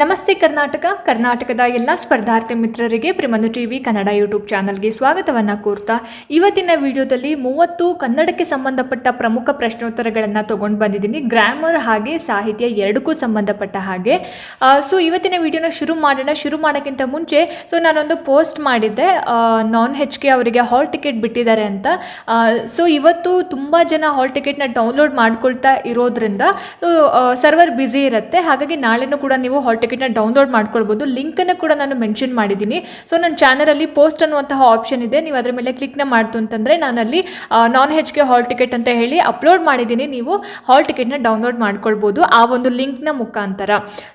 ನಮಸ್ತೆ ಕರ್ನಾಟಕ, ಕರ್ನಾಟಕದ ಎಲ್ಲ ಸ್ಪರ್ಧಾರ್ಥಿ ಮಿತ್ರರಿಗೆ ಪ್ರಿಮಂದು ಟಿವಿ ಕನ್ನಡ ಯೂಟ್ಯೂಬ್ ಚಾನಲ್ಗೆ ಸ್ವಾಗತವನ್ನು ಕೋರ್ತಾ ಇವತ್ತಿನ ವಿಡಿಯೋದಲ್ಲಿ ಮೂವತ್ತು ಕನ್ನಡಕ್ಕೆ ಸಂಬಂಧಪಟ್ಟ ಪ್ರಮುಖ ಪ್ರಶ್ನೋತ್ತರಗಳನ್ನು ತೊಗೊಂಡು ಬಂದಿದ್ದೀನಿ. ಗ್ರಾಮರ್ ಹಾಗೆ ಸಾಹಿತ್ಯ ಎರಡಕ್ಕೂ ಸಂಬಂಧಪಟ್ಟ ಹಾಗೆ. ಸೊ ಇವತ್ತಿನ ವಿಡಿಯೋನ ಶುರು ಮಾಡೋಣ. ಶುರು ಮಾಡೋಕ್ಕಿಂತ ಮುಂಚೆ ಸೊ ನಾನೊಂದು ಪೋಸ್ಟ್ ಮಾಡಿದ್ದೆ. ನಾನ್ ಹೆಚ್ ಕೆ ಅವರಿಗೆ ಹಾಲ್ ಟಿಕೆಟ್ ಬಿಟ್ಟಿದ್ದಾರೆ ಅಂತ. ಸೊ ಇವತ್ತು ತುಂಬ ಜನ ಹಾಲ್ ಟಿಕೆಟ್ನ ಡೌನ್ಲೋಡ್ ಮಾಡ್ಕೊಳ್ತಾ ಇರೋದ್ರಿಂದ ಸರ್ವರ್ ಬ್ಯುಸಿ ಇರುತ್ತೆ. ಹಾಗಾಗಿ ನಾಳೆನೂ ಕೂಡ ನೀವು ಹಾಲ್ ಟಿಕೆಟ್ನ ಡೌನ್ಲೋಡ್ ಮಾಡ್ಕೊಳ್ಬೋದು. ಲಿಂಕನ್ನು ಕೂಡ ನಾನು ಮೆನ್ಷನ್ ಮಾಡಿದ್ದೀನಿ. ಸೊ ನನ್ನ ಚಾನಲಲ್ಲಿ ಪೋಸ್ಟ್ ಅನ್ನುವಂತಹ ಆಪ್ಷನ್ ಇದೆ. ನೀವು ಅದರ ಮೇಲೆ ಕ್ಲಿಕ್ನ ಮಾಡ್ತು ಅಂತಂದರೆ ನಾನಲ್ಲಿ ನಾನ್ ಹೆಚ್ ಕೆ ಹಾಲ್ ಟಿಕೆಟ್ ಅಂತ ಹೇಳಿ ಅಪ್ಲೋಡ್ ಮಾಡಿದ್ದೀನಿ. ನೀವು ಹಾಲ್ ಟಿಕೆಟ್ನ ಡೌನ್ಲೋಡ್ ಮಾಡ್ಕೊಳ್ಬೋದು ಆ ಒಂದು ಲಿಂಕ್ನ ಮುಖಾಂತರ.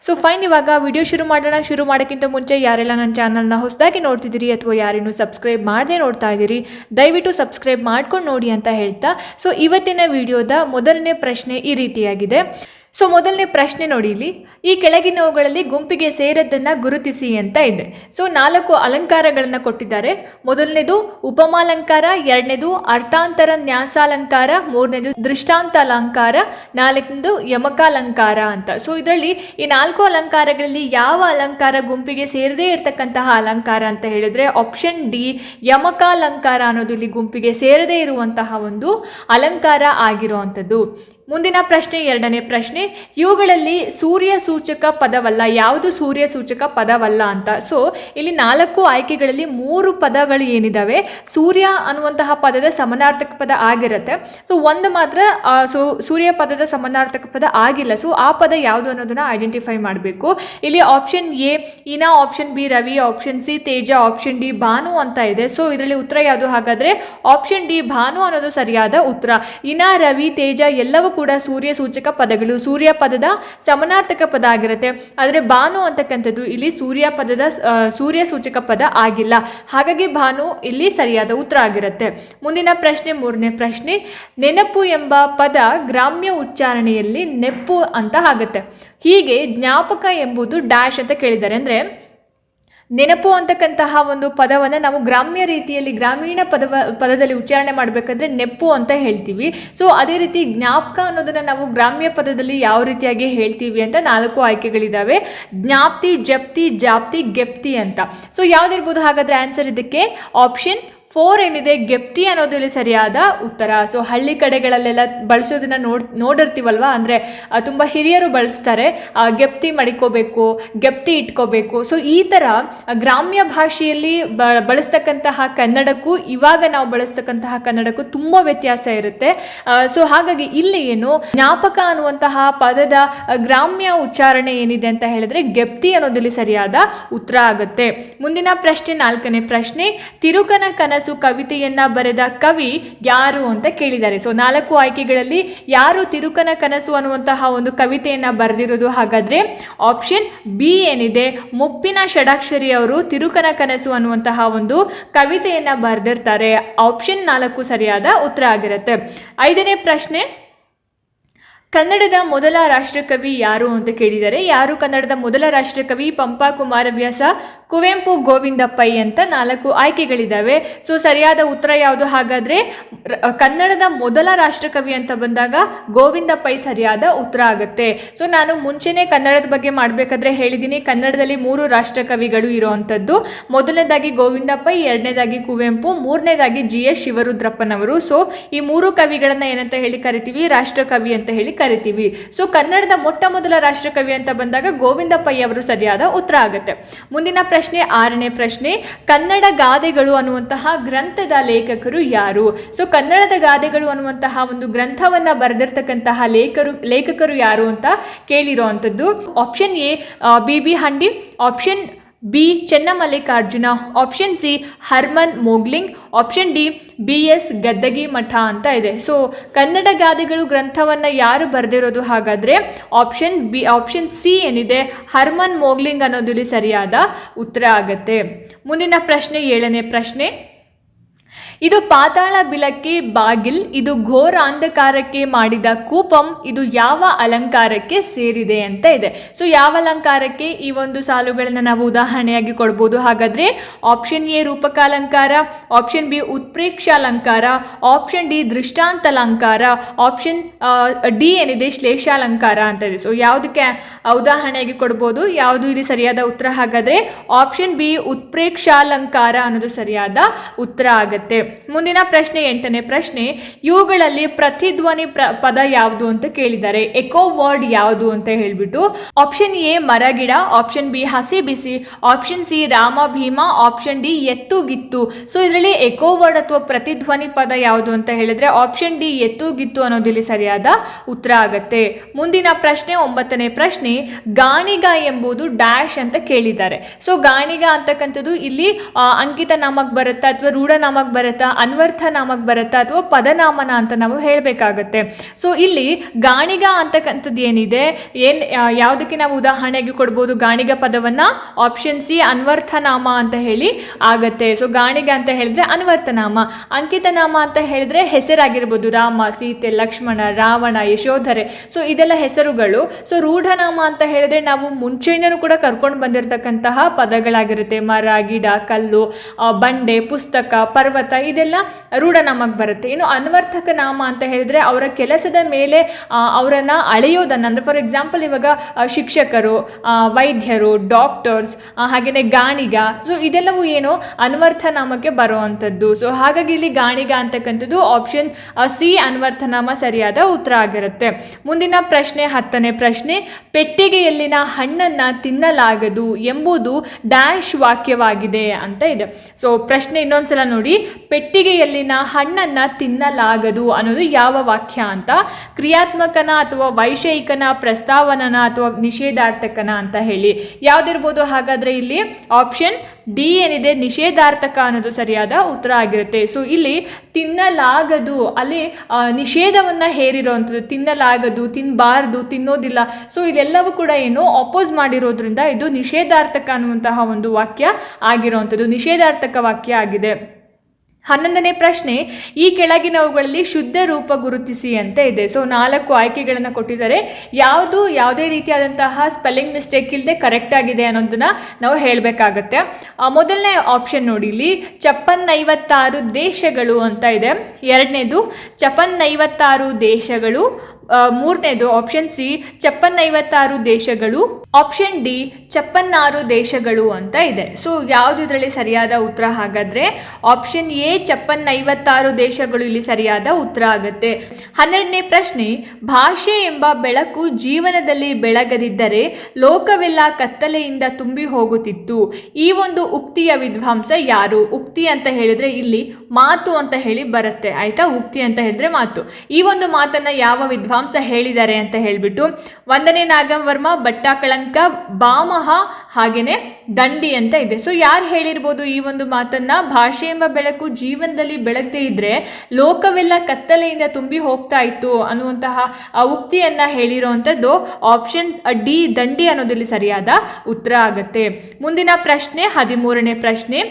ಸೊ ಫೈನ್ ಇವಾಗ ವಿಡಿಯೋ ಶುರು ಮಾಡೋಣ. ಶುರು ಮಾಡೋಕ್ಕಿಂತ ಮುಂಚೆ ಯಾರೆಲ್ಲ ನನ್ನ ಚಾನಲ್ನ ಹೊಸದಾಗಿ ನೋಡ್ತಿದ್ದೀರಿ ಅಥವಾ ಯಾರೇನು ಸಬ್ಸ್ಕ್ರೈಬ್ ಮಾಡದೇ ನೋಡ್ತಾ ಇದ್ದೀರಿ, ದಯವಿಟ್ಟು ಸಬ್ಸ್ಕ್ರೈಬ್ ಮಾಡ್ಕೊಂಡು ನೋಡಿ ಅಂತ ಹೇಳ್ತಾ ಸೊ ಇವತ್ತಿನ ವಿಡಿಯೋದ ಮೊದಲನೇ ಪ್ರಶ್ನೆ ಈ ರೀತಿಯಾಗಿದೆ. ಸೊ ಮೊದಲನೇ ಪ್ರಶ್ನೆ ನೋಡಿ ಇಲ್ಲಿ. ಈ ಕೆಳಗಿನವುಗಳಲ್ಲಿ ಗುಂಪಿಗೆ ಸೇರದ್ದನ್ನು ಗುರುತಿಸಿ ಅಂತ ಇದೆ. ಸೊ ನಾಲ್ಕು ಅಲಂಕಾರಗಳನ್ನು ಕೊಟ್ಟಿದ್ದಾರೆ. ಮೊದಲನೇದು ಉಪಮಾಲಂಕಾರ, ಎರಡನೇದು ಅರ್ಥಾಂತರ ನ್ಯಾಸಾಲಂಕಾರ, ಮೂರನೇದು ದೃಷ್ಟಾಂತ ಅಲಂಕಾರ ನಾಲ್ಕನೇದು ಯಮಕಾಲಂಕಾರ ಅಂತ. ಸೊ ಇದರಲ್ಲಿ ಈ ನಾಲ್ಕು ಅಲಂಕಾರಗಳಲ್ಲಿ ಯಾವ ಅಲಂಕಾರ ಗುಂಪಿಗೆ ಸೇರದೇ ಇರತಕ್ಕಂತಹ ಅಲಂಕಾರ ಅಂತ ಹೇಳಿದ್ರೆ ಆಪ್ಷನ್ ಡಿ ಯಮಕಾಲಂಕಾರ ಅನ್ನೋದು ಇಲ್ಲಿ ಗುಂಪಿಗೆ ಸೇರದೇ ಇರುವಂತಹ ಒಂದು ಅಲಂಕಾರ ಆಗಿರುವಂಥದ್ದು. ಮುಂದಿನ ಪ್ರಶ್ನೆ, ಎರಡನೇ ಪ್ರಶ್ನೆ, ಇವುಗಳಲ್ಲಿ ಸೂರ್ಯ ಸೂಚಕ ಪದವಲ್ಲ, ಯಾವುದು ಸೂರ್ಯ ಸೂಚಕ ಪದವಲ್ಲ ಅಂತ. ಸೊ ಇಲ್ಲಿ ನಾಲ್ಕು ಆಯ್ಕೆಗಳಲ್ಲಿ ಮೂರು ಪದಗಳು ಏನಿದಾವೆ? ಸೂರ್ಯ ಅನ್ನುವಂತಹ ಪದದ ಸಮನಾರ್ಥಕ ಪದ ಆಗಿರುತ್ತೆ. ಸೊ ಒಂದು ಮಾತ್ರ ಸೊ, ಸೂರ್ಯ ಪದದ ಸಮನಾರ್ಥಕ ಪದ ಆಗಿಲ್ಲ. ಸೊ ಆ ಪದ ಯಾವುದು ಅನ್ನೋದನ್ನ ಐಡೆಂಟಿಫೈ ಮಾಡಬೇಕು. ಇಲ್ಲಿ ಆಪ್ಷನ್ ಎ ಇನಾ option B Ravi option C ತೇಜ ಆಪ್ಷನ್ ಡಿ ಭಾನು ಅಂತ ಇದೆ. ಸೊ ಇದರಲ್ಲಿ ಉತ್ತರ ಯಾವುದು? ಹಾಗಾದ್ರೆ ಆಪ್ಷನ್ ಡಿ ಭಾನು ಅನ್ನೋದು ಸರಿಯಾದ ಉತ್ತರ. ಇನಾ, ರವಿ, ತೇಜ ಎಲ್ಲವೂ ಕೂಡ ಸೂರ್ಯ ಸೂಚಕ ಪದಗಳು. ಸೂರ್ಯ ಪದದ ಸಮನಾರ್ಥಕ ಪದ ಆಗಿರುತ್ತೆ. ಆದರೆ ಭಾನು ಅಂತಕ್ಕಂಥದ್ದು ಇಲ್ಲಿ ಸೂರ್ಯ ಪದದ ಸೂರ್ಯ ಸೂಚಕ ಪದ ಆಗಿಲ್ಲ. ಹಾಗಾಗಿ ಭಾನು ಇಲ್ಲಿ ಸರಿಯಾದ ಉತ್ತರ ಆಗಿರುತ್ತೆ. ಮುಂದಿನ ಪ್ರಶ್ನೆ ಮೂರನೇ ಪ್ರಶ್ನೆ, ನೆನಪು ಎಂಬ ಪದ ಗ್ರಾಮ್ಯ ಉಚ್ಚಾರಣೆಯಲ್ಲಿ ನೆಪ್ಪು ಅಂತ ಆಗುತ್ತೆ. ಹೀಗೆ ಜ್ಞಾಪಕ ಎಂಬುದು ಡ್ಯಾಶ್ ಅಂತ ಕೇಳಿದ್ದಾರೆ. ಅಂದರೆ ನೆನಪು ಅಂತಕ್ಕಂತಹ ಒಂದು ಪದವನ್ನು ನಾವು ಗ್ರಾಮ್ಯ ರೀತಿಯಲ್ಲಿ, ಗ್ರಾಮೀಣ ಪದವ, ಪದದಲ್ಲಿ ಉಚ್ಚಾರಣೆ ಮಾಡಬೇಕಂದ್ರೆ ನೆಪ್ಪು ಅಂತ ಹೇಳ್ತೀವಿ. ಸೊ ಅದೇ ರೀತಿ ಜ್ಞಾಪಕ ಅನ್ನೋದನ್ನು ನಾವು ಗ್ರಾಮ್ಯ ಪದದಲ್ಲಿ ಯಾವ ರೀತಿಯಾಗಿ ಹೇಳ್ತೀವಿ ಅಂತ ನಾಲ್ಕು ಆಯ್ಕೆಗಳಿದ್ದಾವೆ ಜ್ಞಾಪ್ತಿ, ಜಪ್ತಿ, ಜಾಪ್ತಿ, ಗೆಪ್ತಿ ಅಂತ. ಸೊ ಯಾವ್ದಿರ್ಬೋದು ಹಾಗಾದ್ರೆ ಆನ್ಸರ್ ಇದಕ್ಕೆ? ಆಪ್ಷನ್ ಫೋರ್ ಏನಿದೆ, ಗೆಪ್ತಿ ಅನ್ನೋದು ಇಲ್ಲಿ ಸರಿಯಾದ ಉತ್ತರ. ಸೊ ಹಳ್ಳಿ ಕಡೆಗಳಲ್ಲೆಲ್ಲ ಬಳಸೋದನ್ನ ನೋಡ್, ನೋಡಿರ್ತೀವಲ್ವ? ಅಂದರೆ ತುಂಬ ಹಿರಿಯರು ಬಳಸ್ತಾರೆ. ಗೆಪ್ತಿ ಮಡಿಕೋಬೇಕು, ಗೆಪ್ತಿ ಇಟ್ಕೋಬೇಕು. ಸೊ ಈ ಥರ ಗ್ರಾಮ್ಯ ಭಾಷೆಯಲ್ಲಿ ಬಳಸ್ತಕ್ಕಂತಹ ಕನ್ನಡಕ್ಕೂ, ಇವಾಗ ನಾವು ಬಳಸ್ತಕ್ಕಂತಹ ಕನ್ನಡಕ್ಕೂ ತುಂಬ ವ್ಯತ್ಯಾಸ ಇರುತ್ತೆ. ಸೊ ಹಾಗಾಗಿ ಇಲ್ಲಿ ಏನು, ಜ್ಞಾಪಕ ಅನ್ನುವಂತಹ ಪದದ ಗ್ರಾಮ್ಯ ಉಚ್ಚಾರಣೆ ಏನಿದೆ ಅಂತ ಹೇಳಿದ್ರೆ, ಗೆಪ್ತಿ ಅನ್ನೋದಿಲ್ಲಿ ಸರಿಯಾದ ಉತ್ತರ ಆಗುತ್ತೆ. ಮುಂದಿನ ಪ್ರಶ್ನೆ ನಾಲ್ಕನೇ ಪ್ರಶ್ನೆ, ತಿರುಕನ ಕನಸು ಕವಿತೆಯನ್ನ ಬರೆದ ಕವಿ ಯಾರು ಅಂತ ಕೇಳಿದ್ದಾರೆ. ಸೊ ನಾಲ್ಕು ಆಯ್ಕೆಗಳಲ್ಲಿ ಯಾರು ತಿರುಕನ ಕನಸು ಅನ್ನುವಂತಹ ಒಂದು ಕವಿತೆಯನ್ನ ಬರೆದಿರೋದು ಹಾಗಾದ್ರೆ ಆಪ್ಷನ್ ಬಿ ಏನಿದೆ. ಮುಪ್ಪಿನ ಷಡಾಕ್ಷರಿ ಅವರು ತಿರುಕನ ಕನಸು ಅನ್ನುವಂತಹ ಒಂದು ಕವಿತೆಯನ್ನ ಬರೆದಿರ್ತಾರೆ. ಆಪ್ಷನ್ ನಾಲ್ಕು ಸರಿಯಾದ ಉತ್ತರ ಆಗಿರುತ್ತೆ. ಐದನೇ ಪ್ರಶ್ನೆ ಕನ್ನಡದ ಮೊದಲ ರಾಷ್ಟ್ರಕವಿ ಯಾರು ಅಂತ ಕೇಳಿದರೆ ಯಾರು ಕನ್ನಡದ ಮೊದಲ ರಾಷ್ಟ್ರಕವಿ ಪಂಪ ಕುಮಾರವ್ಯಾಸ ಕುವೆಂಪು ಗೋವಿಂದ ಪೈ ಅಂತ ನಾಲ್ಕು ಆಯ್ಕೆಗಳಿದ್ದಾವೆ ಸೊ ಸರಿಯಾದ ಉತ್ತರ ಯಾವುದು? ಹಾಗಾದರೆ ಕನ್ನಡದ ಮೊದಲ ರಾಷ್ಟ್ರಕವಿ ಅಂತ ಬಂದಾಗ ಗೋವಿಂದ ಪೈ ಸರಿಯಾದ ಉತ್ತರ ಆಗುತ್ತೆ. ಸೊ ನಾನು ಮುಂಚೆನೇ ಕನ್ನಡದ ಬಗ್ಗೆ ಮಾಡಬೇಕಾದ್ರೆ ಹೇಳಿದ್ದೀನಿ. ಕನ್ನಡದಲ್ಲಿ ಮೂರು ರಾಷ್ಟ್ರಕವಿಗಳು ಇರುವಂಥದ್ದು. ಮೊದಲನೇದಾಗಿ ಗೋವಿಂದ ಪೈ ಎರಡನೇದಾಗಿ ಕುವೆಂಪು, ಮೂರನೇದಾಗಿ ಜಿ ಎಸ್ ಶಿವರುದ್ರಪ್ಪನವರು. ಸೊ ಈ ಮೂರು ಕವಿಗಳನ್ನು ಏನಂತ ಹೇಳಿ ಕರಿತೀವಿ? ರಾಷ್ಟ್ರಕವಿ ಅಂತ ಹೇಳಿ ಕರಿತೀವಿ. ಸೊ ಕನ್ನಡದ ಮೊಟ್ಟ ಮೊದಲ ರಾಷ್ಟ್ರಕವಿ ಅಂತ ಬಂದಾಗ ಗೋವಿಂದ ಅವರು ಸರಿಯಾದ ಉತ್ತರ ಆಗುತ್ತೆ. ಮುಂದಿನ ಪ್ರಶ್ನೆ, ಆರನೇ ಪ್ರಶ್ನೆ, ಕನ್ನಡ ಗಾದೆಗಳು ಅನ್ನುವಂತಹ ಗ್ರಂಥದ ಲೇಖಕರು ಯಾರು? ಸೊ ಕನ್ನಡದ ಗಾದೆಗಳು ಅನ್ನುವಂತಹ ಒಂದು ಗ್ರಂಥವನ್ನ ಬರೆದಿರ್ತಕ್ಕಂತಹ ಲೇಖರು, ಲೇಖಕರು ಯಾರು ಅಂತ ಕೇಳಿರುವಂಥದ್ದು option A B B Handi option B Chennamallikarjuna option C, Hermann Mogling option D, B S Gaddagimath ಅಂತ ಇದೆ. ಸೊ ಕನ್ನಡ ಗಾದೆಗಳು ಗ್ರಂಥವನ್ನು ಯಾರು ಬರೆದಿರೋದು ಹಾಗಾದರೆ ಆಪ್ಷನ್ ಬಿ ಆಪ್ಷನ್ ಸಿ ಏನಿದೆ, ಹರ್ಮನ್ ಮೋಗ್ಲಿಂಗ್ ಅನ್ನೋದು ಇಲ್ಲಿ ಸರಿಯಾದ ಉತ್ತರ ಆಗುತ್ತೆ. ಮುಂದಿನ ಪ್ರಶ್ನೆ ಏಳನೇ ಪ್ರಶ್ನೆ. ಇದು ಪಾತಾಳ ಬಿಲಕ್ಕೆ ಬಾಗಿಲ್, ಇದು ಘೋರ ಅಂಧಕಾರಕ್ಕೆ ಮಾಡಿದ ಕೂಪಂ, ಇದು ಯಾವ ಅಲಂಕಾರಕ್ಕೆ ಸೇರಿದೆ ಅಂತ ಇದೆ. ಸೊ ಯಾವ ಅಲಂಕಾರಕ್ಕೆ ಈ ಒಂದು ಸಾಲುಗಳನ್ನು ನಾವು ಉದಾಹರಣೆಯಾಗಿ ಕೊಡ್ಬೋದು? ಹಾಗಾದ್ರೆ ಆಪ್ಷನ್ ಎ ರೂಪಕ ಅಲಂಕಾರ ಆಪ್ಷನ್ ಬಿ ಉತ್ಪ್ರೇಕ್ಷಾಲಂಕಾರ ಆಪ್ಷನ್ ಡಿ ದೃಷ್ಟಾಂತ ಅಲಂಕಾರ ಆಪ್ಷನ್ ಡಿ ಏನಿದೆ ಶ್ಲೇಷಾಲಂಕಾರ ಅಂತ ಇದೆ. ಸೊ ಯಾವುದಕ್ಕೆ ಉದಾಹರಣೆಯಾಗಿ ಕೊಡ್ಬೋದು? ಯಾವುದು ಇಲ್ಲಿ ಸರಿಯಾದ ಉತ್ತರ? ಹಾಗಾದ್ರೆ ಆಪ್ಷನ್ ಬಿ ಉತ್ಪ್ರೇಕ್ಷಾಲಂಕಾರ ಅನ್ನೋದು ಸರಿಯಾದ ಉತ್ತರ ಆಗತ್ತೆ. ಮುಂದಿನ ಪ್ರಶ್ನೆ ಎಂಟನೇ ಪ್ರಶ್ನೆ, ಇವುಗಳಲ್ಲಿ ಪ್ರತಿಧ್ವನಿ ಪ್ರ, ಪದ ಯಾವುದು ಅಂತ ಕೇಳಿದ್ದಾರೆ. ಎಕೋ ವರ್ಡ್ ಯಾವುದು ಅಂತ ಹೇಳ್ಬಿಟ್ಟು ಆಪ್ಷನ್ ಎ ಮರಗಿಡ ಆಪ್ಷನ್ ಬಿ ಹಸಿ ಬಿಸಿ option C Rama Bhima option D ಎತ್ತು ಗಿತ್ತು. ಸೊ ಇದರಲ್ಲಿ ಎಕೋ ವರ್ಡ್ ಅಥವಾ ಪ್ರತಿಧ್ವನಿ ಪದ ಯಾವುದು ಅಂತ ಹೇಳಿದ್ರೆ ಆಪ್ಷನ್ ಡಿ ಎತ್ತು ಗಿತ್ತು ಅನ್ನೋದು ಇಲ್ಲಿ ಸರಿಯಾದ ಉತ್ತರ ಆಗತ್ತೆ. ಮುಂದಿನ ಪ್ರಶ್ನೆ, ಒಂಬತ್ತನೇ ಪ್ರಶ್ನೆ, ಗಾಣಿಗ ಎಂಬುದು ಡ್ಯಾಶ್ ಅಂತ ಕೇಳಿದ್ದಾರೆ. ಸೊ ಗಾಣಿಗ ಅಂತಕ್ಕಂಥದ್ದು ಇಲ್ಲಿ ಅಂಕಿತ ನಾಮಕ್ ಬರುತ್ತಾ ಅಥವಾ ರೂಢ ನಾಮಕ್ ಬರುತ್ತಾ ಅನ್ವರ್ಥ ನಾಮಕ್ ಬರುತ್ತಾ ಅಥವಾ ಪದನಾಮನ ಅಂತ ನಾವು ಹೇಳಬೇಕಾಗತ್ತೆ. ಸೊ ಇಲ್ಲಿ ಗಾಣಿಗ ಅಂತಕ್ಕಂಥದ್ದು ಏನಿದೆ? ಏನ್ ಯಾವುದಕ್ಕೆ ನಾವು ಉದಾಹರಣೆಗೆ ಕೊಡ್ಬೋದು? ಗಾಣಿಗ ಪದವನ್ನ ಆಪ್ಷನ್ ಸಿ ಅನ್ವರ್ಥನಾಮ ಅಂತ ಹೇಳಿ ಆಗತ್ತೆ. ಸೊ ಗಾಣಿಗ ಅಂತ ಹೇಳಿದ್ರೆ ಅನ್ವರ್ಥನಾಮ. ಅಂಕಿತ ನಾಮ ಅಂತ ಹೇಳಿದ್ರೆ ಹೆಸರಾಗಿರ್ಬೋದು. ರಾಮ, ಸೀತೆ, ಲಕ್ಷ್ಮಣ, ರಾವಣ, ಯಶೋಧರೆ. ಸೊ ಇದೆಲ್ಲ ಹೆಸರುಗಳು. ಸೊ ರೂಢನಾಮ ಅಂತ ಹೇಳಿದ್ರೆ ನಾವು ಮುಂಚೆಯಿಂದನೂ ಕೂಡ ಕರ್ಕೊಂಡು ಬಂದಿರತಕ್ಕಂತಹ ಪದಗಳಾಗಿರುತ್ತೆ. ಮರ, ಗಿಡ, ಕಲ್ಲು ಬಂಡೆ, ಪುಸ್ತಕ, ಪರ್ವತ ಇದೆಲ್ಲ ರೂಢನಾಮಕ್ ಬರುತ್ತೆ. ಇನ್ನು ಅನ್ವರ್ಥಕ ನಾಮ ಅಂತ ಹೇಳಿದ್ರೆ ಅವರ ಕೆಲಸದ ಮೇಲೆ ಅವರನ್ನು ಅಳೆಯೋದನ್ನ, ಅಂದ್ರೆ ಫಾರ್ ಎಕ್ಸಾಂಪಲ್ ಇವಾಗ ಶಿಕ್ಷಕರು ವೈದ್ಯರು ಡಾಕ್ಟರ್ಸ್ ಹಾಗೆಯೇ ಗಾಣಿಗ ಸೊ ಇದೆಲ್ಲವೂ ಏನು ಅನ್ವರ್ಥ ನಾಮಕ್ಕೆ ಬರುವಂಥದ್ದು ಸೊ ಹಾಗಾಗಿ ಇಲ್ಲಿ ಗಾಣಿಗ ಅಂತಕ್ಕಂಥದ್ದು ಆಪ್ಷನ್ ಸಿ ಅನ್ವರ್ಥನಾಮ ಸರಿಯಾದ ಉತ್ತರ ಆಗಿರುತ್ತೆ. ಮುಂದಿನ ಪ್ರಶ್ನೆ, ಹತ್ತನೇ ಪ್ರಶ್ನೆ, ಪೆಟ್ಟಿಗೆಯಲ್ಲಿನ ಹಣ್ಣನ್ನ ತಿನ್ನಲಾಗದು ಎಂಬುದು ಡ್ಯಾಶ್ ವಾಕ್ಯವಾಗಿದೆ ಅಂತ ಇದೆ. ಸೊ ಪ್ರಶ್ನೆ ಇನ್ನೊಂದ್ಸಲ ನೋಡಿ ಪೆಟ್ಟಿಗೆಯಲ್ಲಿನ ಹಣ್ಣನ್ನು ತಿನ್ನಲಾಗದು ಅನ್ನೋದು ಯಾವ ವಾಕ್ಯ ಅಂತ? ಕ್ರಿಯಾತ್ಮಕನ ಅಥವಾ ವೈಷಯಿಕನ ಪ್ರಸ್ತಾವನನ ಅಥವಾ ನಿಷೇಧಾರ್ಥಕನ ಅಂತ ಹೇಳಿ. ಯಾವ್ದಿರ್ಬೋದು ಹಾಗಾದರೆ ಇಲ್ಲಿ? ಆಪ್ಷನ್ ಡಿ ಏನಿದೆ? ನಿಷೇಧಾರ್ಥಕ ಅನ್ನೋದು ಸರಿಯಾದ ಉತ್ತರ ಆಗಿರುತ್ತೆ. ಸೊ ಇಲ್ಲಿ ತಿನ್ನಲಾಗದು, ಅಲ್ಲಿ ನಿಷೇಧವನ್ನು ಹೇರಿರೋವಂಥದ್ದು ತಿನ್ನಲಾಗದು ತಿನ್ನಬಾರ್ದು ತಿನ್ನೋದಿಲ್ಲ. ಸೊ ಇದೆಲ್ಲವೂ ಕೂಡ ಏನು? ಅಪೋಸ್ ಮಾಡಿರೋದ್ರಿಂದ ಇದು ನಿಷೇಧಾರ್ಥಕ ಅನ್ನುವಂತಹ ಒಂದು ವಾಕ್ಯ ಆಗಿರುವಂಥದ್ದು ನಿಷೇಧಾರ್ಥಕ ವಾಕ್ಯ ಆಗಿದೆ. ಹನ್ನೊಂದನೇ ಪ್ರಶ್ನೆ, ಈ ಕೆಳಗಿನವುಗಳಲ್ಲಿ ಶುದ್ಧ ರೂಪ ಗುರುತಿಸಿ ಅಂತ ಇದೆ. ಸೊ ನಾಲ್ಕು ಆಯ್ಕೆಗಳನ್ನು ಕೊಟ್ಟಿದ್ದಾರೆ. ಯಾವುದು ಯಾವುದೇ ರೀತಿಯಾದಂತಹ ಸ್ಪೆಲ್ಲಿಂಗ್ ಮಿಸ್ಟೇಕ್ ಇಲ್ಲದೆ ಕರೆಕ್ಟ್ ಆಗಿದೆ ಅನ್ನೋದನ್ನ ನಾವು ಹೇಳಬೇಕಾಗತ್ತೆ. ಮೊದಲನೇ ಆಪ್ಷನ್ ನೋಡಿ ಇಲ್ಲಿ, ಚಪ್ಪನ್ನೈವತ್ತಾರು ದೇಶಗಳು ಅಂತ ಇದೆ. ಎರಡನೇದು, ಚಪ್ಪನ್ನೈವತ್ತಾರು ದೇಶಗಳು ಮೂರನೇದು ಆಪ್ಷನ್ ಸಿ ಚಪ್ಪನ್ನೈವತ್ತಾರು ದೇಶಗಳು. ಆಪ್ಷನ್ ಡಿ ಚಪ್ಪನ್ನಾರು ದೇಶಗಳು ಅಂತ ಇದೆ. ಸೊ ಯಾವುದಿದ್ರಲ್ಲಿ ಸರಿಯಾದ ಉತ್ತರ ಹಾಗಾದ್ರೆ ಆಪ್ಷನ್ ಎ ಚಪ್ಪನ್ನೈವತ್ತಾರು ದೇಶಗಳು ಇಲ್ಲಿ ಸರಿಯಾದ ಉತ್ತರ ಆಗುತ್ತೆ. ಹನ್ನೆರಡನೇ ಪ್ರಶ್ನೆ, ಭಾಷೆ ಎಂಬ ಬೆಳಕು ಜೀವನದಲ್ಲಿ ಬೆಳಗದಿದ್ದರೆ ಲೋಕವೆಲ್ಲ ಕತ್ತಲೆಯಿಂದ ತುಂಬಿ ಹೋಗುತ್ತಿತ್ತು. ಈ ಒಂದು ಉಕ್ತಿಯ ವಿದ್ವಾಂಸ ಯಾರು? ಉಕ್ತಿ ಅಂತ ಹೇಳಿದ್ರೆ ಇಲ್ಲಿ ಮಾತು ಅಂತ ಹೇಳಿ ಬರುತ್ತೆ. ಆಯ್ತಾ? ಉಕ್ತಿ ಅಂತ ಹೇಳಿದ್ರೆ ಮಾತು. ಈ ಒಂದು ಮಾತನ್ನ ಯಾವ ವಿದ್ವಾಂಸ ಹೇಳಿದ್ದಾರೆ ಅಂತ ಹೇಳ್ಬಿಟ್ಟು ಒಂದನೇ ನಾಗವರ್ಮ, ಬಟ್ಟಾಕಳಂಕ, ಬಾಮಹ ಹಾಗೇನೆ ದಂಡಿ ಅಂತ ಇದೆ. ಸೊ ಯಾರು ಹೇಳಿರ್ಬೋದು ಈ ಒಂದು ಮಾತನ್ನ? ಭಾಷೆ ಎಂಬ ಬೆಳಕು ಜೀವನದಲ್ಲಿ ಬೆಳಗದೇ ಇದ್ರೆ ಲೋಕವೆಲ್ಲ ಕತ್ತಲೆಯಿಂದ ತುಂಬಿ ಹೋಗ್ತಾ ಇತ್ತು ಅನ್ನುವಂತಹ ಉಕ್ತಿಯನ್ನ ಹೇಳಿರುವಂಥದ್ದು ಆಪ್ಷನ್ ಡಿ, ದಂಡಿ ಅನ್ನೋದ್ರಲ್ಲಿ ಸರಿಯಾದ ಉತ್ತರ ಆಗುತ್ತೆ. ಮುಂದಿನ ಪ್ರಶ್ನೆ, ಹದಿಮೂರನೇ ಪ್ರಶ್ನೆ.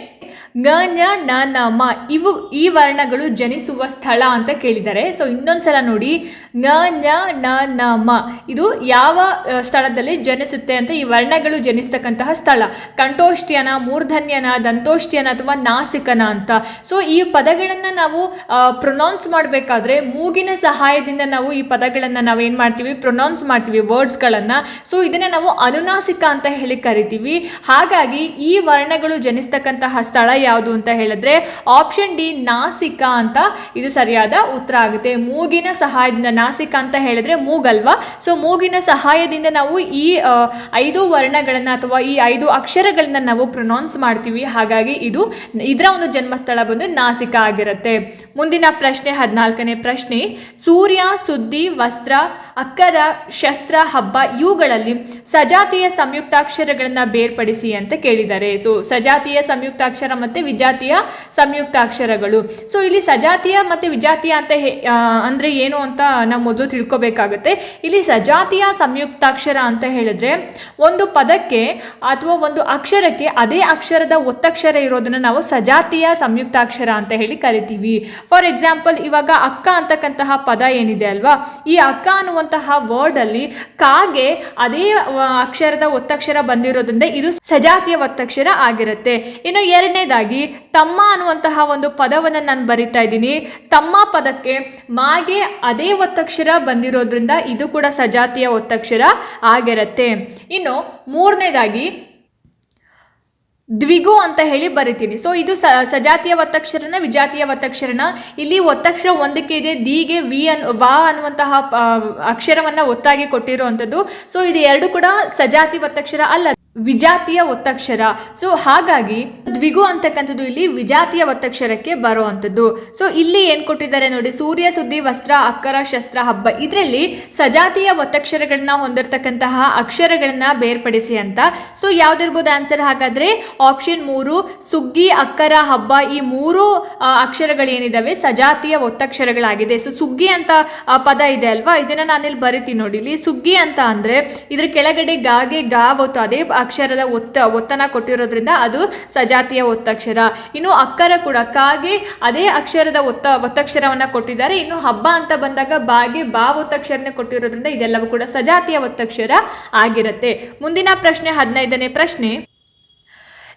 ಗ ಞ ಣ ನ, ಮ, ಇವು ಈ ವರ್ಣಗಳು ಜನಿಸುವ ಸ್ಥಳ ಅಂತ ಕೇಳಿದ್ದಾರೆ. ಸೊ ಇನ್ನೊಂದ್ಸಲ ನೋಡಿ. ಗ ಞ ಣ ನ, ಮ. ಇದು ಯಾವ ಸ್ಥಳದಲ್ಲಿ ಜನಿಸುತ್ತೆ ಅಂತ ಈ ವರ್ಣಗಳು ಜನಿಸ್ತಕ್ಕಂತಹ ಸ್ಥಳ. ಕಂಠೋಷ್ಠ್ಯನ ಮೂರ್ಧನ್ಯನ ದಂತೋಷ್ಠ್ಯನ ಅಥವಾ ನಾಸಿಕನ ಅಂತ. ಸೊ ಈ ಪದಗಳನ್ನು ನಾವು ಪ್ರೊನೌನ್ಸ್ ಮಾಡಬೇಕಾದ್ರೆ ಮೂಗಿನ ಸಹಾಯದಿಂದ ನಾವು ಈ ಪದಗಳನ್ನು ನಾವೇನು ಮಾಡ್ತೀವಿ? ಪ್ರೊನೌನ್ಸ್ ಮಾಡ್ತೀವಿ ವರ್ಡ್ಸ್ಗಳನ್ನು. ಸೊ ಇದನ್ನು ನಾವು ಅನುನಾಸಿಕ ಅಂತ ಹೇಳಿ ಕರಿತೀವಿ. ಹಾಗಾಗಿ ಈ ವರ್ಣಗಳು ಜನಿಸ್ತಕ್ಕಂತಹ ಸ್ಥಳ ಯಾವುದು ಅಂತ ಹೇಳಿದ್ರೆ ಆಪ್ಷನ್ ಡಿ ನಾಸಿಕ ಅಂತ ಇದು ಸರಿಯಾದ ಉತ್ತರ ಆಗುತ್ತೆ. ಮೂಗಿನ ಸಹಾಯದಿಂದ ನಾಸಿಕ ಅಂತ ಹೇಳಿದ್ರೆ ಮೂಗಲ್ವಾ? ಸೊ ಮೂಗಿನ ಸಹಾಯದಿಂದ ನಾವು ಈ ಐದು ವರ್ಣಗಳನ್ನ ಅಥವಾ ಈ ಐದು ಅಕ್ಷರಗಳನ್ನ ನಾವು ಪ್ರೊನೌನ್ಸ್ ಮಾಡ್ತೀವಿ. ಹಾಗಾಗಿ ಇದು ಇದರ ಒಂದು ಜನ್ಮಸ್ಥಳ ಬಂದು ನಾಸಿಕ ಆಗಿರುತ್ತೆ. ಮುಂದಿನ ಪ್ರಶ್ನೆ, ಹದಿನಾಲ್ಕನೇ ಪ್ರಶ್ನೆ. ಸೂರ್ಯ, ಸುದ್ದಿ, ವಸ್ತ್ರ ಅಕ್ಕರ ಶಸ್ತ್ರ, ಹಬ್ಬ ಇವುಗಳಲ್ಲಿ ಸಜಾತಿಯ ಸಂಯುಕ್ತಾಕ್ಷರಗಳನ್ನ ಬೇರ್ಪಡಿಸಿ ಅಂತ ಕೇಳಿದ್ದಾರೆ. ಸೊ ಸಜಾತಿಯ ಸಂಯುಕ್ತಾಕ್ಷರ ಮತ್ತು ವಿಜಾತಿಯ ಸಂಯುಕ್ತಾಕ್ಷರಗಳು. ಸೊ ಇಲ್ಲಿ ಸಜಾತಿಯ ಮತ್ತು ವಿಜಾತಿಯ ಅಂತ ಅಂದ್ರೆ ಏನು ಅಂತ ನಾವು ಮೊದಲು ತಿಳ್ಕೊಬೇಕಾಗುತ್ತೆ. ಇಲ್ಲಿ ಸಜಾತಿಯ ಸಂಯುಕ್ತಾಕ್ಷರ ಅಂತ ಹೇಳಿದ್ರೆ ಒಂದು ಪದಕ್ಕೆ ಅಥವಾ ಒಂದು ಅಕ್ಷರಕ್ಕೆ ಅದೇ ಅಕ್ಷರದ ಒತ್ತಕ್ಷರ ಇರೋದನ್ನ ನಾವು ಸಜಾತಿಯ ಸಂಯುಕ್ತಾಕ್ಷರ ಅಂತ ಹೇಳಿ ಕರಿತೀವಿ. ಫಾರ್ ಎಕ್ಸಾಂಪಲ್ ಇವಾಗ ಅಕ್ಕ ಅಂತಕ್ಕಂತಹ ಪದ ಏನಿದೆ ಅಲ್ವಾ? ಈ ಅಕ್ಕ ಅನ್ನುವಂತಹ ವರ್ಡ್ ಅಲ್ಲಿ ಕಾಗೆ ಅದೇ ಅಕ್ಷರದ ಒತ್ತಕ್ಷರ ಬಂದಿರೋದ್ರಿಂದ ಇದು ಸಜಾತಿಯ ಒತ್ತಕ್ಷರ ಆಗಿರುತ್ತೆ. ಇನ್ನು ಎರಡನೇದಾಗಿ ತಮ್ಮ ಅನ್ನುವಂತಹ ಒಂದು ಪದವನ್ನು ನಾನು ಬರಿತಾ ಇದ್ದೀನಿ. ತಮ್ಮ ಪದಕ್ಕೆ ಮಾಗೆ ಅದೇ ಒತ್ತಕ್ಷರ ಬಂದಿರೋದ್ರಿಂದ ಇದು ಕೂಡ ಸಜಾತಿಯ ಒತ್ತಕ್ಷರ ಆಗಿರುತ್ತೆ. ಇನ್ನು ಮೂರನೇದಾಗಿ ದ್ವಿಗು ಅಂತ ಹೇಳಿ ಬರಿತೀನಿ. ಸೊ ಇದು ಸಜಾತಿಯ ಒತ್ತಕ್ಷರನ ವಿಜಾತಿಯ ಒತ್ತಕ್ಷರನ. ಇಲ್ಲಿ ಒತ್ತಕ್ಷರ ಒಂದಕ್ಕೆ ಇದೆ, ದಿಗೆ, ವಿ ಅನ್, ವಾ ಅನ್ನುವಂತಹ ಅಕ್ಷರವನ್ನ ಒತ್ತಾಗಿ ಕೊಟ್ಟಿರುವಂಥದ್ದು. ಸೊ ಇದು ಎರಡು ಕೂಡ ಸಜಾತಿ ಒತ್ತಕ್ಷರ ಅಲ್ಲ. ವಿಜಾತಿಯ ಒತ್ತಕ್ಷರ. ಸೊ ಹಾಗಾಗಿ ದ್ವಿಗು ಅಂತಕ್ಕಂಥದ್ದು ಇಲ್ಲಿ ವಿಜಾತಿಯ ಒತ್ತಕ್ಷರಕ್ಕೆ ಬರುವಂಥದ್ದು. ಸೊ ಇಲ್ಲಿ ಏನ್ ಕೊಟ್ಟಿದ್ದಾರೆ ನೋಡಿ, ಸೂರ್ಯ, ಸುದ್ದಿ, ವಸ್ತ್ರ, ಅಕ್ಕರ, ಶಸ್ತ್ರ, ಹಬ್ಬ. ಇದರಲ್ಲಿ ಸಜಾತಿಯ ಒತ್ತಕ್ಷರಗಳನ್ನ ಹೊಂದಿರತಕ್ಕಂತಹ ಅಕ್ಷರಗಳನ್ನ ಬೇರ್ಪಡಿಸಿ ಅಂತ. ಸೊ ಯಾವ್ದಿರ್ಬೋದು ಆನ್ಸರ್ ಹಾಗಾದ್ರೆ ಆಪ್ಷನ್ ಮೂರು, ಸುಗ್ಗಿ, ಅಕ್ಕರ, ಹಬ್ಬ ಈ ಮೂರು ಅಕ್ಷರಗಳು ಅಕ್ಷರಗಳೇನಿದಾವೆ ಸಜಾತಿಯ ಒತ್ತಕ್ಷರಗಳಾಗಿದೆ. ಸೊ ಸುಗ್ಗಿ ಅಂತ ಪದ ಇದೆ ಅಲ್ವಾ? ಇದನ್ನ ನಾನಿಲ್ಲಿ ಬರಿತೀನಿ ನೋಡಿ. ಇಲ್ಲಿ ಸುಗ್ಗಿ ಅಂತ ಅಂದ್ರೆ ಇದ್ರ ಕೆಳಗಡೆ ಗಾಗೆ ಗಾ ಒತ್ತು ಅದೇ ಅಕ್ಷರದ ಒತ್ತ, ಒತ್ತನ ಕೊಟ್ಟಿರೋದ್ರಿಂದ ಅದು ಸಜಾತಿಯ ಒತ್ತಕ್ಷರ. ಇನ್ನು ಅಕ್ಕರ ಕೂಡ, ಕಾಗೆ ಅದೇ ಅಕ್ಷರದ ಒತ್ತ, ಒತ್ತಕ್ಷರವನ್ನ ಕೊಟ್ಟಿದ್ದಾರೆ. ಇನ್ನು ಹಬ್ಬ ಅಂತ ಬಂದಾಗ ಬಾಗೆ, ಬಾ ಒತ್ತಕ್ಷರನೇ ಕೊಟ್ಟಿರೋದ್ರಿಂದ ಇದೆಲ್ಲವೂ ಕೂಡ ಸಜಾತಿಯ ಒತ್ತಕ್ಷರ ಆಗಿರುತ್ತೆ. ಮುಂದಿನ ಪ್ರಶ್ನೆ, ಹದಿನೈದನೇ ಪ್ರಶ್ನೆ.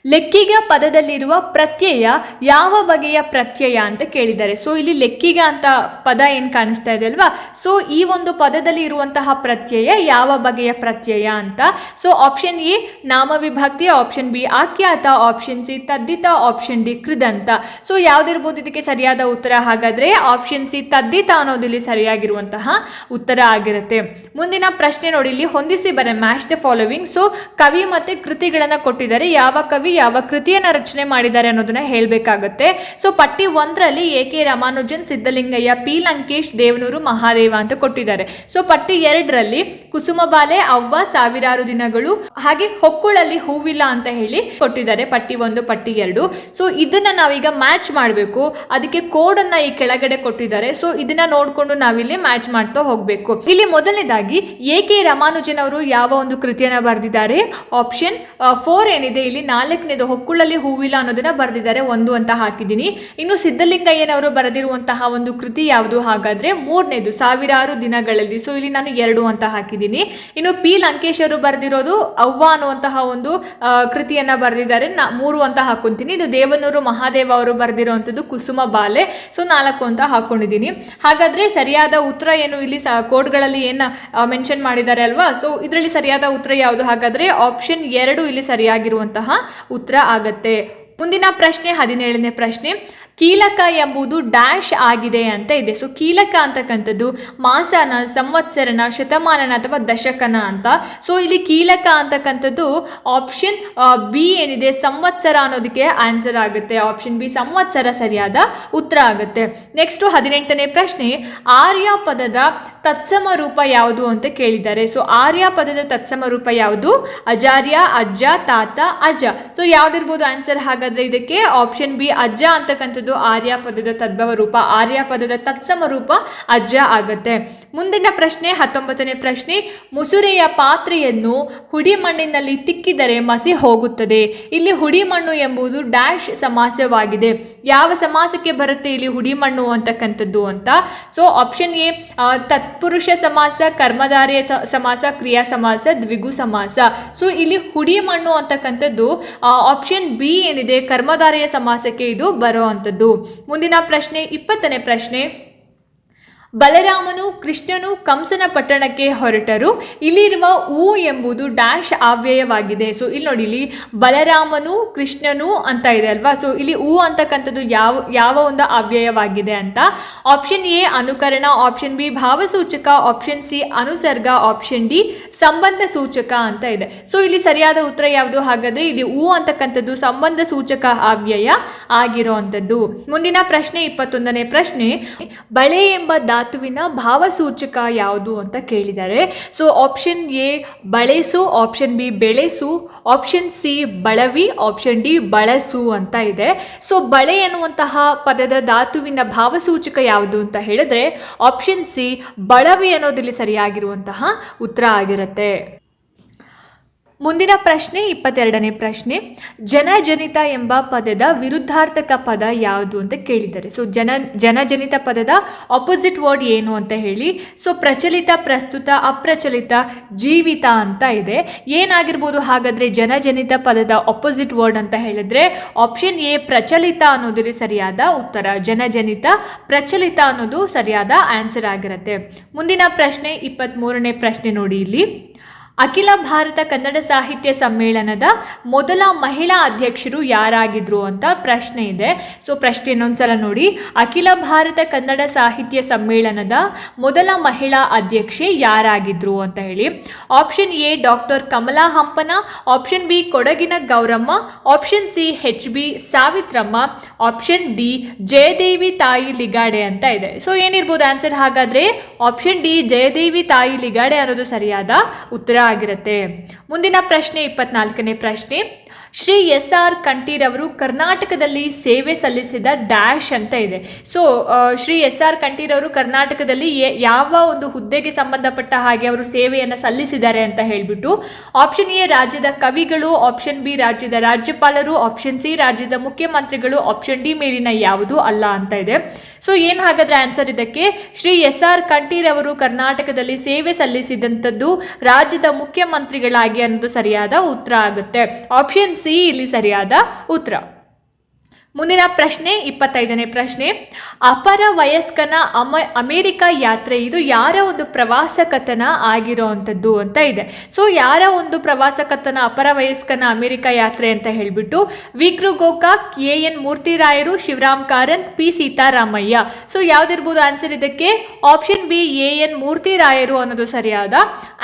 ಲೆಕ್ಕಿಗ ಪದದಲ್ಲಿರುವ ಪ್ರತ್ಯಯ ಯಾವ ಬಗೆಯ ಪ್ರತ್ಯಯ ಅಂತ ಕೇಳಿದ್ದಾರೆ. ಸೊ ಇಲ್ಲಿ ಲೆಕ್ಕಿಗ ಅಂತ ಪದ ಏನು ಕಾಣಿಸ್ತಾ ಇದೆ ಅಲ್ವಾ? ಸೊ ಈ ಒಂದು ಪದದಲ್ಲಿ ಇರುವಂತಹ ಪ್ರತ್ಯಯ ಯಾವ ಬಗೆಯ ಪ್ರತ್ಯಯ ಅಂತ. ಸೊ ಆಪ್ಷನ್ ಎ ನಾಮವಿಭಕ್ತಿ ಆಪ್ಷನ್ ಬಿ ಆಖ್ಯಾತ ಆಪ್ಷನ್ ಸಿ ತದ್ದಿತ ಆಪ್ಷನ್ ಡಿ ಕೃದಂತ. ಸೊ ಯಾವ್ದಿರ್ಬೋದು ಇದಕ್ಕೆ ಸರಿಯಾದ ಉತ್ತರ? ಹಾಗಾದ್ರೆ ಆಪ್ಷನ್ ಸಿ ತದ್ದಿತ ಅನ್ನೋದಿಲ್ಲಿ ಸರಿಯಾಗಿರುವಂತಹ ಉತ್ತರ ಆಗಿರುತ್ತೆ. ಮುಂದಿನ ಪ್ರಶ್ನೆ ನೋಡಿ, ಇಲ್ಲಿ ಹೊಂದಿಸಿ ಬರ ಮ್ಯಾಚ್ ದ ಫಾಲೋವಿಂಗ್. ಸೊ ಕವಿ ಮತ್ತೆ ಕೃತಿಗಳನ್ನ ಕೊಟ್ಟಿದ್ದಾರೆ. ಯಾವ ಕವಿ? ಯಾವ ಕೃತಿಯನ್ನ ರಚನೆ ಮಾಡಿದ್ದಾರೆ ಅನ್ನೋದನ್ನ ಹೇಳಬೇಕಾಗುತ್ತೆ. ಸೊ ಪಟ್ಟಿ ಒಂದರಲ್ಲಿ A K Ramanujan Siddalingaiah P Lankesh, Devanur, Mahadeva ಅಂತ ಕೊಟ್ಟಿದ್ದಾರೆ. ಸೊ ಪಟ್ಟಿ ಎರಡರಲ್ಲಿ ಕುಸುಮಬಾಲೆ ಅವ್ವ, ಸಾವಿರಾರು ದಿನಗಳು, ಹಾಗೆ ಹೊಕ್ಕುಳಲ್ಲಿ ಹೂವಿಲ್ಲ ಅಂತ ಹೇಳಿ ಕೊಟ್ಟಿದ್ದಾರೆ ಪಟ್ಟಿ ಒಂದು, ಪಟ್ಟಿ ಎರಡು. ಸೊ ಇದನ್ನ ನಾವೀಗ ಮ್ಯಾಚ್ ಮಾಡಬೇಕು. ಅದಕ್ಕೆ ಕೋಡ್ ಅನ್ನ ಈ ಕೆಳಗಡೆ ಕೊಟ್ಟಿದ್ದಾರೆ. ಸೊ ಇದನ್ನ ನೋಡ್ಕೊಂಡು ನಾವಿಲ್ಲಿ ಮ್ಯಾಚ್ ಮಾಡ್ತಾ ಹೋಗ್ಬೇಕು. ಇಲ್ಲಿ ಮೊದಲನೇದಾಗಿ ಎ ಕೆ ರಾಮಾನುಜನ್ ಅವರು ಯಾವ ಒಂದು ಕೃತಿಯನ್ನ ಬರೆದಿದ್ದಾರೆ? ಆಪ್ಷನ್ ಫೋರ್ ಏನಿದೆ. ಇಲ್ಲಿ ನಾಲ್ಕನೇದು ಹೊಕ್ಕುಳಲ್ಲಿ ಹೂವಿಲ್ಲ ಅನ್ನೋದನ್ನ ಬರೆದಿದ್ದಾರೆ, ಒಂದು ಅಂತ ಹಾಕಿದ್ದೀನಿ. ಇನ್ನು ಸಿದ್ದಲಿಂಗಯ್ಯನವರು ಬರೆದಿರುವಂತಹ ಒಂದು ಕೃತಿ ಯಾವುದು ಹಾಗಾದ್ರೆ, ಮೂರನೇದು, ಸಾವಿರಾರು ದಿನಗಳಲ್ಲಿ. ಸೊ ಇಲ್ಲಿ ನಾನು ಎರಡು ಅಂತ ಹಾಕಿದ್ದೀನಿ. ಇನ್ನು ಪಿ ಲಂಕೇಶ್ ಅವರು ಬರೆದಿರೋದು ಅವ್ವ ಅನ್ನುವಂತಹ ಒಂದು ಕೃತಿಯನ್ನ ಬರೆದಿದ್ದಾರೆ. ಮೂರು ಅಂತ ಹಾಕೊಂತೀನಿ. ಇದು ದೇವನೂರು ಮಹಾದೇವ ಅವರು ಬರೆದಿರುವಂಥದ್ದು ಕುಸುಮ ಬಾಲೆ. ಸೊ ನಾಲ್ಕು ಅಂತ ಹಾಕೊಂಡಿದ್ದೀನಿ. ಹಾಗಾದ್ರೆ ಸರಿಯಾದ ಉತ್ತರ ಏನು ಇಲ್ಲಿ ಕೋಡ್ಗಳಲ್ಲಿ ಏನ ಮೆನ್ಷನ್ ಮಾಡಿದ್ದಾರೆ ಅಲ್ವಾ? ಸೊ ಇದರಲ್ಲಿ ಸರಿಯಾದ ಉತ್ತರ ಯಾವುದು ಹಾಗಾದ್ರೆ ಆಪ್ಷನ್ ಎರಡು ಇಲ್ಲಿ ಸರಿಯಾಗಿರುವಂತಹ ಉತ್ತರ ಆಗತ್ತೆ. ಮುಂದಿನ ಪ್ರಶ್ನೆ, ಹದಿನೇಳನೇ ಪ್ರಶ್ನೆ. ಕೀಲಕ ಎಂಬುದು ಡ್ಯಾಶ್ ಆಗಿದೆ ಅಂತ ಇದೆ. ಸೊ ಕೀಲಕ ಅಂತಕ್ಕಂಥದ್ದು ಮಾಸನ, ಸಂವತ್ಸರನ, ಶತಮಾನನ ಅಥವಾ ದಶಕನ ಅಂತ. ಸೊ ಇಲ್ಲಿ ಕೀಲಕ ಅಂತಕ್ಕಂಥದ್ದು ಆಪ್ಷನ್ ಬಿ ಏನಿದೆ? ಸಂವತ್ಸರ ಅನ್ನೋದಕ್ಕೆ ಆನ್ಸರ್ ಆಗುತ್ತೆ. ಆಪ್ಷನ್ ಬಿ ಸಂವತ್ಸರ ಸರಿಯಾದ ಉತ್ತರ ಆಗುತ್ತೆ. ನೆಕ್ಸ್ಟ್ ಹದಿನೆಂಟನೇ ಪ್ರಶ್ನೆ. ಆರ್ಯ ಪದದ ತತ್ಸಮ ರೂಪ ಯಾವುದು ಅಂತ ಕೇಳಿದ್ದಾರೆ. ಸೊ ಆರ್ಯ ಪದದ ತತ್ಸಮ ರೂಪ ಯಾವುದು? ಅಜಾರ್ಯ, ಅಜ್ಜ, ತಾತ ಅಜ್ಜ ಸೊ ಯಾವ್ದಿರ್ಬೋದು ಆನ್ಸರ್ ಹಾಗಾದ್ರೆ ಇದಕ್ಕೆ ಆಪ್ಷನ್ ಬಿ ಅಜ್ಜ ಅಂತಕ್ಕಂಥದ್ದು ಆರ್ಯ ಪದದ ತದ್ಭವ ರೂಪ. ಆರ್ಯ ಪದದ ತತ್ಸಮ ರೂಪ ಅಜ್ಜ ಆಗುತ್ತೆ. ಮುಂದಿನ ಪ್ರಶ್ನೆ, ಹತ್ತೊಂಬತ್ತನೇ ಪ್ರಶ್ನೆ, ಮುಸುರೆಯ ಪಾತ್ರೆಯನ್ನು ಹುಡಿ ಮಣ್ಣಿನಲ್ಲಿ ತಿಕ್ಕಿದರೆ ಮಸಿ ಹೋಗುತ್ತದೆ. ಇಲ್ಲಿ ಹುಡಿ ಮಣ್ಣು ಎಂಬುದು ಡ್ಯಾಶ್ ಸಮಾಸವಾಗಿದೆ. ಯಾವ ಸಮಾಸಕ್ಕೆ ಬರುತ್ತೆ ಇಲ್ಲಿ ಹುಡಿ ಮಣ್ಣು ಅಂತಕ್ಕಂಥದ್ದು ಅಂತ? ಸೊ ಆಪ್ಷನ್ ಎ ತತ್ಪುರುಷ ಸಮಾಸ, ಕರ್ಮಧಾರಿಯ ಸಮಾಸ, ಕ್ರಿಯಾ ಸಮಾಸ, ದ್ವಿಗು ಸಮಾಸ. ಸೊ ಇಲ್ಲಿ ಹುಡಿ ಮಣ್ಣು ಅಂತಕ್ಕಂಥದ್ದು ಆಪ್ಷನ್ ಬಿ ಏನಿದೆ, ಕರ್ಮಧಾರಿಯ ಸಮಾಸಕ್ಕೆ ಇದು ಬರುವಂಥದ್ದು. ಮುಂದಿನ ಪ್ರಶ್ನೆ, ಇಪ್ಪತ್ತನೇ ಪ್ರಶ್ನೆ. ಬಲರಾಮನು ಕೃಷ್ಣನು ಕಂಸನ ಪಟ್ಟಣಕ್ಕೆ ಹೊರಟರು. ಇಲ್ಲಿರುವ ಊ ಎಂಬುದು ಡ್ಯಾಶ್ ಅವ್ಯಯವಾಗಿದೆ ಸೊ ಇಲ್ಲಿ ನೋಡಿ, ಇಲ್ಲಿ ಬಲರಾಮನು ಕೃಷ್ಣನು ಅಂತ ಇದೆ ಅಲ್ವಾ? ಸೊ ಇಲ್ಲಿ ಊ ಅಂತಕ್ಕಂಥದ್ದು ಯಾವ ಯಾವ ಒಂದು ಅವ್ಯಯವಾಗಿದೆ ಅಂತ. ಆಪ್ಷನ್ ಎ ಅನುಕರಣ. ಆಪ್ಷನ್ ಬಿ ಭಾವಸೂಚಕ. ಆಪ್ಷನ್ ಸಿ ಅನುಸರ್ಗ. ಆಪ್ಷನ್ ಡಿ ಸಂಬಂಧ ಸೂಚಕ ಅಂತ ಇದೆ. ಸೊ ಇಲ್ಲಿ ಸರಿಯಾದ ಉತ್ತರ ಯಾವುದು? ಹಾಗಾದ್ರೆ ಇಲ್ಲಿ ಊ ಅಂತಕ್ಕಂಥದ್ದು ಸಂಬಂಧ ಸೂಚಕ ಅವ್ಯಯ ಆಗಿರುವಂಥದ್ದು. ಮುಂದಿನ ಪ್ರಶ್ನೆ ಇಪ್ಪತ್ತೊಂದನೇ ಪ್ರಶ್ನೆ. ಬಳೆ ಎಂಬ ಧಾತುವಿನ ಭಾವಸೂಚಕ ಯಾವುದು ಅಂತ ಕೇಳಿದ್ದಾರೆ. ಸೊ ಆಪ್ಷನ್ ಎ ಬಳೆಸು ಆಪ್ಷನ್ ಬಿ ಬೆಳೆಸು ಆಪ್ಷನ್ ಸಿ ಬಳವಿ ಆಪ್ಷನ್ ಡಿ ಬಳಸು ಅಂತ ಇದೆ. ಸೊ ಬಳೆ ಎನ್ನುವಂತಹ ಪದದ ಧಾತುವಿನ ಭಾವಸೂಚಕ ಯಾವುದು ಅಂತ ಹೇಳಿದ್ರೆ ಆಪ್ಷನ್ ಸಿ ಬಳವಿ ಅನ್ನೋದಿಲ್ಲಿ ಸರಿಯಾಗಿರುವಂತಹ ಉತ್ತರ ಆಗಿರುತ್ತೆ. ಮುಂದಿನ ಪ್ರಶ್ನೆ, ಇಪ್ಪತ್ತೆರಡನೇ ಪ್ರಶ್ನೆ. ಜನಜನಿತ ಎಂಬ ಪದದ ವಿರುದ್ಧಾರ್ಥಕ ಪದ ಯಾವುದು ಅಂತ ಕೇಳಿದ್ದಾರೆ. ಸೊ ಜನ, ಜನಜನಿತ ಪದದ ಆಪೋಸಿಟ್ ವರ್ಡ್ ಏನು ಅಂತ ಹೇಳಿ. ಸೊ ಪ್ರಚಲಿತ, ಪ್ರಸ್ತುತ, ಅಪ್ರಚಲಿತ, ಜೀವಿತ ಅಂತ ಇದೆ. ಏನಾಗಿರ್ಬೋದು? ಹಾಗಾದರೆ ಜನಜನಿತ ಪದದ ಆಪೋಸಿಟ್ ವರ್ಡ್ ಅಂತ ಹೇಳಿದ್ರೆ ಆಪ್ಷನ್ ಎ ಪ್ರಚಲಿತ ಅನ್ನೋದೇ ಸರಿಯಾದ ಉತ್ತರ, ಜನಜನಿತ, ಪ್ರಚಲಿತ ಅನ್ನೋದು ಸರಿಯಾದ ಆನ್ಸರ್ ಆಗಿರುತ್ತೆ. ಮುಂದಿನ ಪ್ರಶ್ನೆ ಇಪ್ಪತ್ತ್ಮೂರನೇ ಪ್ರಶ್ನೆ ನೋಡಿ ಇಲ್ಲಿ. ಅಖಿಲ ಭಾರತ ಕನ್ನಡ ಸಾಹಿತ್ಯ ಸಮ್ಮೇಳನದ ಮೊದಲ ಮಹಿಳಾ ಅಧ್ಯಕ್ಷರು ಯಾರಾಗಿದ್ರು ಅಂತ ಪ್ರಶ್ನೆ ಇದೆ. ಸೊ ಪ್ರಶ್ನೆ ಇನ್ನೊಂದ್ಸಲ ನೋಡಿ. ಅಖಿಲ ಭಾರತ ಕನ್ನಡ ಸಾಹಿತ್ಯ ಸಮ್ಮೇಳನದ ಮೊದಲ ಮಹಿಳಾ ಅಧ್ಯಕ್ಷೆ ಯಾರಾಗಿದ್ರು ಅಂತ ಹೇಳಿ. Option A doctor Kamala Hampana. Option B, ಕೊಡಗಿನ Gowramma. Option C H B Savitramma. Option D, Jayadevi Tayi Ligade ಅಂತ ಇದೆ. ಸೊ ಏನಿರ್ಬೋದು? ಆನ್ಸರ್ ಹಾಗಾದ್ರೆ ಆಪ್ಷನ್ ಡಿ, ಜಯದೇವಿ ತಾಯಿ ಲಿಗಾಡೆ ಅನ್ನೋದು ಸರಿಯಾದ ಉತ್ತರ ಆಗಿರುತ್ತೆ. ಮುಂದಿನ ಪ್ರಶ್ನೆ ಇಪ್ಪತ್ನಾಲ್ಕನೇ ಪ್ರಶ್ನೆ. ಶ್ರೀ ಎಸ್ ಆರ್ ಕಂಠೀರವರು ಕರ್ನಾಟಕದಲ್ಲಿ ಸೇವೆ ಸಲ್ಲಿಸಿದ ಡ್ಯಾಶ್ ಅಂತ ಇದೆ. ಸೊ ಶ್ರೀ ಎಸ್ ಆರ್ ಕಂಠೀರವರು ಕರ್ನಾಟಕದಲ್ಲಿ ಯಾವ ಒಂದು ಹುದ್ದೆಗೆ ಸಂಬಂಧಪಟ್ಟ ಹಾಗೆ ಅವರು ಸೇವೆಯನ್ನು ಸಲ್ಲಿಸಿದ್ದಾರೆ ಅಂತ ಹೇಳಿಬಿಟ್ಟು ಆಪ್ಷನ್ ಎ ರಾಜ್ಯದ ಕವಿಗಳು ಆಪ್ಷನ್ ಬಿ ರಾಜ್ಯದ ರಾಜ್ಯಪಾಲರು ಆಪ್ಷನ್ ಸಿ ರಾಜ್ಯದ ಮುಖ್ಯಮಂತ್ರಿಗಳು ಆಪ್ಷನ್ ಡಿ ಮೇಲಿನ ಯಾವುದು ಅಲ್ಲ ಅಂತ ಇದೆ. ಸೊ ಏನು ಹಾಗಾದ್ರೆ ಆನ್ಸರ್ ಇದಕ್ಕೆ? ಶ್ರೀ ಎಸ್ ಆರ್ ಕಂಠೀರವರು ಕರ್ನಾಟಕದಲ್ಲಿ ಸೇವೆ ಸಲ್ಲಿಸಿದಂಥದ್ದು ರಾಜ್ಯದ ಮುಖ್ಯಮಂತ್ರಿಗಳಾಗಿ ಅನ್ನೋದು ಸರಿಯಾದ ಉತ್ತರ ಆಗುತ್ತೆ. ಆಪ್ಷನ್ ಸಿ ಇಲ್ಲಿ ಸರಿಯಾದ ಉತ್ತರ. ಮುಂದಿನ ಪ್ರಶ್ನೆ, ಇಪ್ಪತ್ತೈದನೇ ಪ್ರಶ್ನೆ. ಅಪರ ವಯಸ್ಕನ ಅಮ, ಅಮೇರಿಕ ಯಾತ್ರೆ, ಇದು ಯಾರ ಒಂದು ಪ್ರವಾಸ ಕಥನ ಆಗಿರೋ ಅಂಥದ್ದು ಅಂತ ಇದೆ. ಸೊ ಯಾರ ಒಂದು ಪ್ರವಾಸ ಕಥನ ಅಪರ ವಯಸ್ಕನ ಅಮೇರಿಕ ಯಾತ್ರೆ ಅಂತ ಹೇಳಿಬಿಟ್ಟು ವಿಕ್ರು ಗೋಕಾಕ್ ಎ ಎನ್ ಮೂರ್ತಿರಾಯರು, ಶಿವರಾಮ್ ಕಾರಂತ್, ಪಿ ಸೀತಾರಾಮಯ್ಯ. ಸೊ ಯಾವ್ದಿರ್ಬೋದು ಆನ್ಸರ್ ಇದಕ್ಕೆ? ಆಪ್ಷನ್ ಬಿ ಎ ಎನ್ ಮೂರ್ತಿರಾಯರು ಅನ್ನೋದು ಸರಿಯಾದ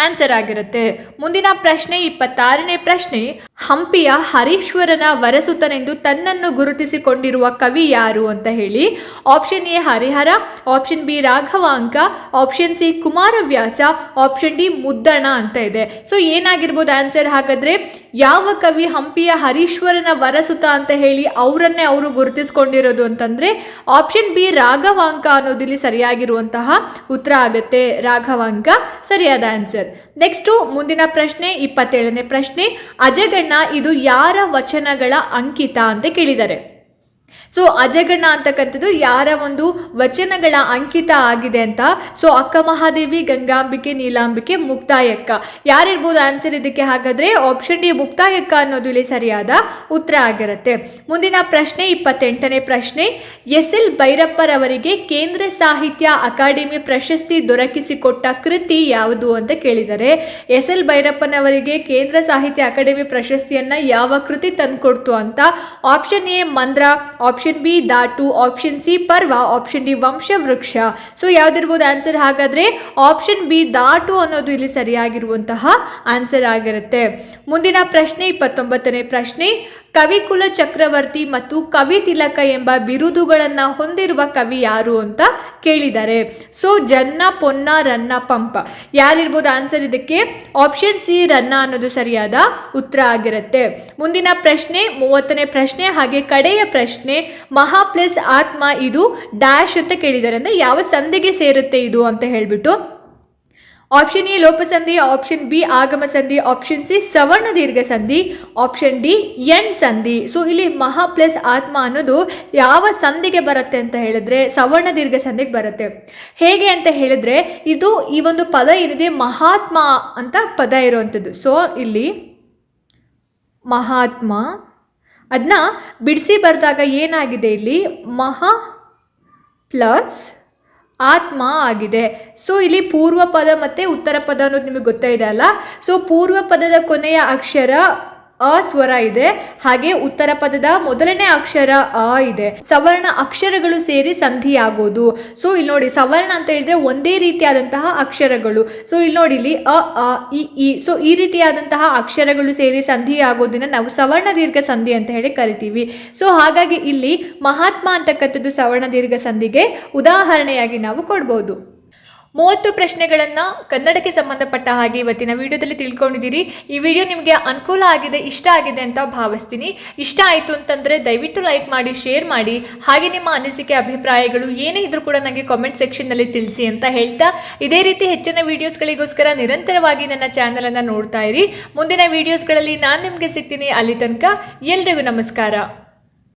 ಆನ್ಸರ್ ಆಗಿರುತ್ತೆ. ಮುಂದಿನ ಪ್ರಶ್ನೆ, ಇಪ್ಪತ್ತಾರನೇ ಪ್ರಶ್ನೆ. ಹಂಪಿಯ ಹರೀಶ್ವರನ ವರಸುತನೆಂದು ತನ್ನನ್ನು ಗುರುತಿಸಿಕೊಂಡಿರುವ ಕವಿ ಯಾರು ಅಂತ ಹೇಳಿ option A Harihara option B Raghavanka option C Kumaravyasa option D Muddana ಅಂತ ಇದೆ. ಸೊ ಏನಾಗಿರ್ಬೋದು ಆನ್ಸರ್ ಹಾಗಾದ್ರೆ ಯಾವ ಕವಿ ಹಂಪಿಯ ಹರೀಶ್ವರನ ವರಸುತ ಅಂತ ಹೇಳಿ ಅವರನ್ನೇ ಅವರು ಗುರುತಿಸ್ಕೊಂಡಿರೋದು ಅಂತಂದ್ರೆ ಆಪ್ಷನ್ ಬಿ ರಾಘವಾಂಕ ಅನ್ನೋದಿಲ್ಲಿ ಸರಿಯಾಗಿರುವಂತಹ ಉತ್ತರ ಆಗುತ್ತೆ. ರಾಘವಾಂಕ, ಸರಿಯಾದ ಆನ್ಸರ್ ನೆಕ್ಸ್ಟು ಮುಂದಿನ ಪ್ರಶ್ನೆ, ಇಪ್ಪತ್ತೇಳನೇ ಪ್ರಶ್ನೆ. ಅಜಗಣ್ಣ, ಇದು ಯಾರ ವಚನಗಳ ಅಂಕಿತ ಅಂತ ಕೇಳಿದ್ದಾರೆ. ಸೊ ಅಜಗಣ್ಣ ಅಂತಕ್ಕಂಥದ್ದು ಯಾರ ಒಂದು ವಚನಗಳ ಅಂಕಿತ ಆಗಿದೆ ಅಂತ. ಸೊ ಅಕ್ಕ ಮಹಾದೇವಿ, ಗಂಗಾಂಬಿಕೆ, ನೀಲಾಂಬಿಕೆ, ಮುಕ್ತಾಯಕ್ಕ. ಯಾರಿರ್ಬೋದು ಆನ್ಸರ್ ಇದಕ್ಕೆ ಹಾಗಾದ್ರೆ ಆಪ್ಷನ್ ಡಿ ಮುಕ್ತಾಯಕ್ಕ ಅನ್ನೋದು ಇಲ್ಲಿ ಸರಿಯಾದ ಉತ್ತರ ಆಗಿರುತ್ತೆ. ಮುಂದಿನ ಪ್ರಶ್ನೆ, ಇಪ್ಪತ್ತೆಂಟನೇ ಪ್ರಶ್ನೆ. ಎಸ್ ಎಲ್ ಭೈರಪ್ಪರವರಿಗೆ ಕೇಂದ್ರ ಸಾಹಿತ್ಯ ಅಕಾಡೆಮಿ ಪ್ರಶಸ್ತಿ ದೊರಕಿಸಿಕೊಟ್ಟ ಕೃತಿ ಯಾವುದು ಅಂತ ಕೇಳಿದರೆ, ಎಸ್ ಎಲ್ ಭೈರಪ್ಪನವರಿಗೆ ಕೇಂದ್ರ ಸಾಹಿತ್ಯ ಅಕಾಡೆಮಿ ಪ್ರಶಸ್ತಿಯನ್ನ ಯಾವ ಕೃತಿ ತಂದುಕೊಡ್ತು ಅಂತ? Option A Mandra option B Daatu option C Parva option D Vamshavriksha so ಯಾವ್ದಿರ್ಬೋದು answer ಹಾಗಾದ್ರೆ ಆಪ್ಷನ್ ಬಿ ದಾಟು ಅನ್ನೋದು ಇಲ್ಲಿ ಸರಿಯಾಗಿರುವಂತಹ ಆನ್ಸರ್ ಆಗಿರುತ್ತೆ. ಮುಂದಿನ ಪ್ರಶ್ನೆ ಇಪ್ಪತ್ತೊಂಬತ್ತನೇ ಪ್ರಶ್ನೆ ಕವಿಕುಲ ಚಕ್ರವರ್ತಿ ಮತ್ತು ಕವಿ ತಿಲಕ ಎಂಬ ಬಿರುದುಗಳನ್ನ ಹೊಂದಿರುವ ಕವಿ ಯಾರು ಅಂತ ಕೇಳಿದ್ದಾರೆ ಸೊ ಜನ್ನ, ಪೊನ್ನ, ರನ್ನ, ಪಂಪ. ಯಾರಿರ್ಬೋದು ಆನ್ಸರ್ ಇದಕ್ಕೆ? ಆಪ್ಷನ್ ಸಿ ರನ್ನ ಅನ್ನೋದು ಸರಿಯಾದ ಉತ್ತರ ಆಗಿರುತ್ತೆ. ಮುಂದಿನ ಪ್ರಶ್ನೆ, ಮೂವತ್ತನೇ ಪ್ರಶ್ನೆ ಹಾಗೆ ಕಡೆಯ ಪ್ರಶ್ನೆ ಮಹಾ ಪ್ಲಸ್ ಆತ್ಮ ಇದು ಡ್ಯಾಶ್ ಅಂತ ಕೇಳಿದ್ದಾರೆ. ಅಂದರೆ ಯಾವ ಸಂಧಿಗೆ ಸೇರುತ್ತೆ ಇದು ಅಂತ ಹೇಳಿಬಿಟ್ಟು. ಆಪ್ಷನ್ ಎ ಲೋಪಸಂಧಿ, ಆಪ್ಷನ್ ಬಿ ಆಗಮ ಸಂಧಿ ಆಪ್ಷನ್ ಸಿ ಸವರ್ಣ ದೀರ್ಘ ಸಂಧಿ ಆಪ್ಷನ್ ಡಿ ಎನ್ ಸಂಧಿ. ಸೊ ಇಲ್ಲಿ ಮಹಾ ಪ್ಲಸ್ ಆತ್ಮ ಅನ್ನೋದು ಯಾವ ಸಂಧಿಗೆ ಬರುತ್ತೆ ಅಂತ ಹೇಳಿದ್ರೆ ಸವರ್ಣ ದೀರ್ಘ ಸಂಧಿಗೆ ಬರುತ್ತೆ. ಹೇಗೆ ಅಂತ ಹೇಳಿದ್ರೆ ಇದು ಈ ಒಂದು ಪದ ಏನಿದೆ ಮಹಾತ್ಮ ಅಂತ ಪದ ಇರುವಂಥದ್ದು. ಸೊ ಇಲ್ಲಿ ಮಹಾತ್ಮ ಅದನ್ನ ಬಿಡಿಸಿ ಬರೆದಾಗ ಏನಾಗಿದೆ ಇಲ್ಲಿ? ಮಹಾ ಪ್ಲಸ್ ಆತ್ಮ ಆಗಿದೆ. ಸೊ ಇಲ್ಲಿ ಪೂರ್ವ ಪದ ಮತ್ತು ಉತ್ತರ ಪದ ಅನ್ನೋದು ನಿಮಗೆ ಗೊತ್ತೇ ಅಲ್ಲ? ಸೊ ಪೂರ್ವ ಪದದ ಕೊನೆಯ ಅಕ್ಷರ ಅ ಸ್ವರ ಇದೆ. ಹಾಗೆ ಉತ್ತರ ಪದದ ಮೊದಲನೇ ಅಕ್ಷರ ಅ ಇದೆ. ಸವರ್ಣ ಅಕ್ಷರಗಳು ಸೇರಿ ಸಂಧಿ ಆಗೋದು ಸೊ ಇಲ್ಲಿ ನೋಡಿ, ಸವರ್ಣ ಅಂತ ಹೇಳಿದ್ರೆ ಒಂದೇ ರೀತಿಯಾದಂತಹ ಅಕ್ಷರಗಳು. ಸೊ ಇಲ್ಲಿ ನೋಡಿ, ಇಲ್ಲಿ ಅ ಅ, ಇ ಇ. ಸೊ ಈ ರೀತಿಯಾದಂತಹ ಅಕ್ಷರಗಳು ಸೇರಿ ಸಂಧಿ ಆಗೋದನ್ನ ನಾವು ಸವರ್ಣ ದೀರ್ಘ ಸಂಧಿ ಅಂತ ಹೇಳಿ ಕರಿತೀವಿ. ಸೊ ಹಾಗಾಗಿ ಇಲ್ಲಿ ಮಹಾತ್ಮ ಅಂತಕ್ಕಂಥದ್ದು ಸವರ್ಣ ದೀರ್ಘ ಸಂಧಿಗೆ ಉದಾಹರಣೆಯಾಗಿ ನಾವು ಕೊಡ್ಬೋದು. ಮೂವತ್ತು ಪ್ರಶ್ನೆಗಳನ್ನು ಕನ್ನಡಕ್ಕೆ ಸಂಬಂಧಪಟ್ಟ ಹಾಗೆ ಇವತ್ತಿನ ವಿಡಿಯೋದಲ್ಲಿ ತಿಳ್ಕೊಂಡಿದ್ದೀರಿ. ಈ ವಿಡಿಯೋ ನಿಮಗೆ ಅನುಕೂಲ ಆಗಿದೆ, ಇಷ್ಟ ಆಗಿದೆ ಅಂತ ಭಾವಿಸ್ತೀನಿ. ಇಷ್ಟ ಆಯಿತು ಅಂತಂದರೆ ದಯವಿಟ್ಟು ಲೈಕ್ ಮಾಡಿ, ಶೇರ್ ಮಾಡಿ. ಹಾಗೆ ನಿಮ್ಮ ಅನಿಸಿಕೆ, ಅಭಿಪ್ರಾಯಗಳು ಏನೇ ಇದ್ರೂ ಕೂಡ ನನಗೆ ಕಾಮೆಂಟ್ ಸೆಕ್ಷನ್ನಲ್ಲಿ ತಿಳಿಸಿ ಅಂತ ಹೇಳ್ತಾ ಇದೇ ರೀತಿ ಹೆಚ್ಚಿನ ವೀಡಿಯೋಸ್ಗಳಿಗೋಸ್ಕರ ನಿರಂತರವಾಗಿ ನನ್ನ ಚಾನಲನ್ನು ನೋಡ್ತಾ ಇರಿ. ಮುಂದಿನ ವೀಡಿಯೋಸ್ಗಳಲ್ಲಿ ನಾನು ನಿಮಗೆ ಸಿಗ್ತೀನಿ ಅಲ್ಲಿ ತನಕ ಎಲ್ರಿಗೂ ನಮಸ್ಕಾರ.